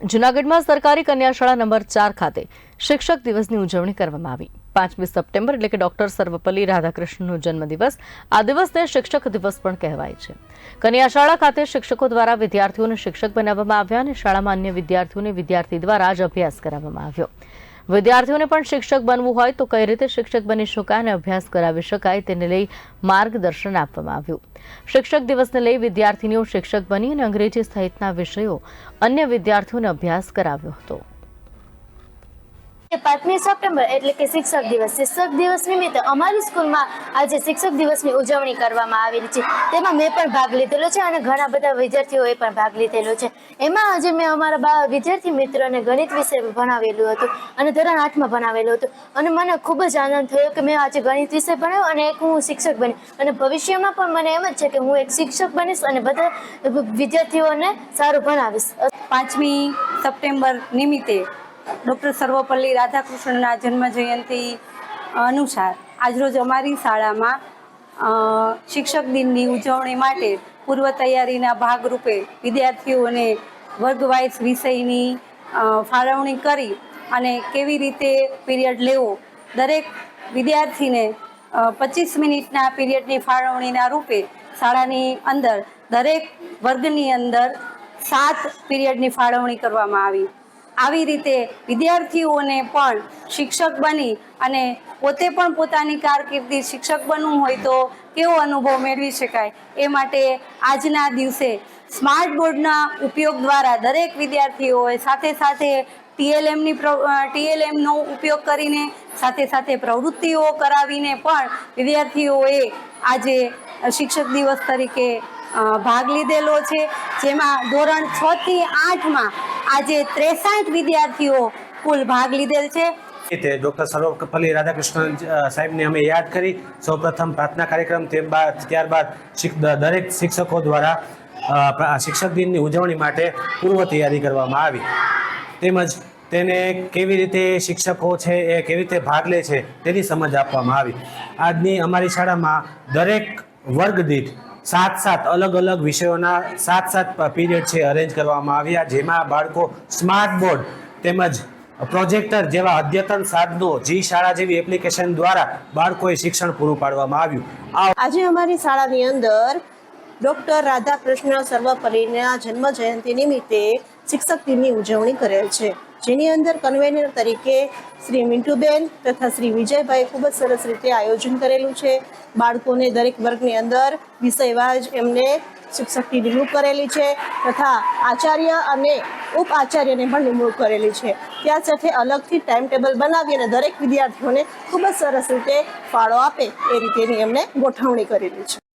જૂનાગઢમાં સરકારી કન્યાશાળા નંબર ચાર ખાતે શિક્ષક દિવસની ઉજવણી કરવામાં આવી. પાંચમી સપ્ટેમ્બર એટલે કે ડોક્ટર સર્વપલ્લી રાધાકૃષ્ણનો જન્મદિવસ. આ દિવસને શિક્ષક દિવસ પણ કહેવાય છે. કન્યા શાળા ખાતે શિક્ષકો દ્વારા વિદ્યાર્થીઓને શિક્ષક બનાવવામાં આવ્યા અને શાળામાં અન્ય વિદ્યાર્થીઓને વિદ્યાર્થી દ્વારા જ અભ્યાસ કરાવવામાં આવ્યો. વિદ્યાર્થીઓને પણ શિક્ષક બનવું હોય તો કઈ રીતે શિક્ષક બની શકાય અને અભ્યાસ કરાવી શકાય તેને લઈ માર્ગદર્શન આપવામાં આવ્યું. શિક્ષક દિવસને લઈ વિદ્યાર્થીનીઓ શિક્ષક બની અને અંગ્રેજી સહિતના વિષયો અન્ય વિદ્યાર્થીઓને અભ્યાસ કરાવ્યો હતો. પાંચમી સપ્ટેમ્બર એટલે કે શિક્ષક દિવસ. શિક્ષક દિવસ નિમિત્તે અમારી સ્કૂલમાં આજે શિક્ષક દિવસની ઉજવણી કરવામાં આવેલી છે. તેમાં મેં પણ ભાગ લીધેલો છે અને ઘણા બધા વિદ્યાર્થીઓએ પણ ભાગ લીધેલો છે. એમાં આજે મેં અમારા બા વિદ્યાર્થી મિત્રોને ગણિત વિષય ભણાવેલું હતું અને ધોરણ આઠમાં ભણાવેલું હતું. અને મને ખૂબ જ આનંદ થયો કે મેં આજે ગણિત વિષય ભણાવ્યો અને એક હું શિક્ષક બની. અને ભવિષ્યમાં પણ મને એમ જ છે કે હું એક શિક્ષક બનીશ અને બધા વિદ્યાર્થીઓને સારું ભણાવીશ. પાંચમી સપ્ટેમ્બર નિમિત્તે ડૉક્ટર સર્વપલ્લી રાધાકૃષ્ણના જન્મ જયંતિ અનુસાર આજરોજ અમારી શાળામાં શિક્ષક દિનની ઉજવણી માટે પૂર્વ તૈયારીના ભાગરૂપે વિદ્યાર્થીઓને વર્ગવાઇઝ વિષયની ફાળવણી કરી અને કેવી રીતે પીરિયડ લેવો, દરેક વિદ્યાર્થીને પચીસ મિનિટના પીરિયડની ફાળવણીના રૂપે શાળાની અંદર દરેક વર્ગની અંદર સાત પીરિયડની ફાળવણી કરવામાં આવી. આવી રીતે વિદ્યાર્થીઓને પણ શિક્ષક બની અને પોતે પણ પોતાની કારકિર્દી શિક્ષક બનવું હોય તો કેવો અનુભવ મેળવી શકાય એ માટે આજના દિવસે સ્માર્ટ બોર્ડના ઉપયોગ દ્વારા દરેક વિદ્યાર્થીઓએ સાથે સાથે ટીએલએમની ટીએલએમનો ઉપયોગ કરીને સાથે સાથે પ્રવૃત્તિઓ કરાવીને પણ વિદ્યાર્થીઓએ આજે શિક્ષક દિવસ તરીકે ભાગ લીધેલો છે. જેમાં ધોરણ છથી આઠમાં આજે ત્રેસાઠ વિદ્યાર્થીઓ કુલ ભાગ લીધેલ છે. રીતે ડૉક્ટર સર્વપલ્લી રાધાકૃષ્ણ સાહેબને અમે યાદ કરી. સૌપ્રથમ પ્રાર્થના કાર્યક્રમ તે બાદ, ત્યારબાદ દરેક શિક્ષકો દ્વારા શિક્ષક દિનની ઉજવણી માટે પૂર્વ તૈયારી કરવામાં આવી. તેમજ તેને કેવી રીતે શિક્ષકો છે એ કેવી રીતે ભાગ લે છે તેની સમજ આપવામાં આવી. આજની અમારી શાળામાં દરેક વર્ગ દીઠ સાત સાત અલગ અલગ વિષયોના સાત સાત પીરિયડ છે અરેન્જ કરવામાં આવ્યા, જેમાં બાળકો સ્માર્ટ બોર્ડ તેમજ પ્રોજેક્ટર જેવા અદ્યતન સાધનો જી શાળા જેવી એપ્લિકેશન દ્વારા બાળકોએ શિક્ષણ પૂરું પાડવામાં આવ્યું. આજે અમારી શાળાની અંદર ડૉક્ટર રાધાકૃષ્ણ સર્વપલ્લીના જન્મ જયંતિ નિમિત્તે શિક્ષક દિનની ઉજવણી કરેલ છે. જેની અંદર કન્વેનર તરીકે શ્રી મિન્ટુબેન તથા શ્રી વિજયભાઈ ખૂબ જ સરસ રીતે આયોજન કરેલું છે. બાળકોને દરેક વર્ગની અંદર વિષયવાજ એમને શિક્ષકની નિમણૂક કરેલી છે તથા આચાર્ય અને ઉપ આચાર્યને પણ નિમણૂક કરેલી છે. ત્યાં સાથે અલગથી ટાઈમ ટેબલ બનાવી અને દરેક વિદ્યાર્થીઓને ખૂબ જ સરસ રીતે ફાળો આપે એ રીતેની એમણે ગોઠવણી કરેલી છે.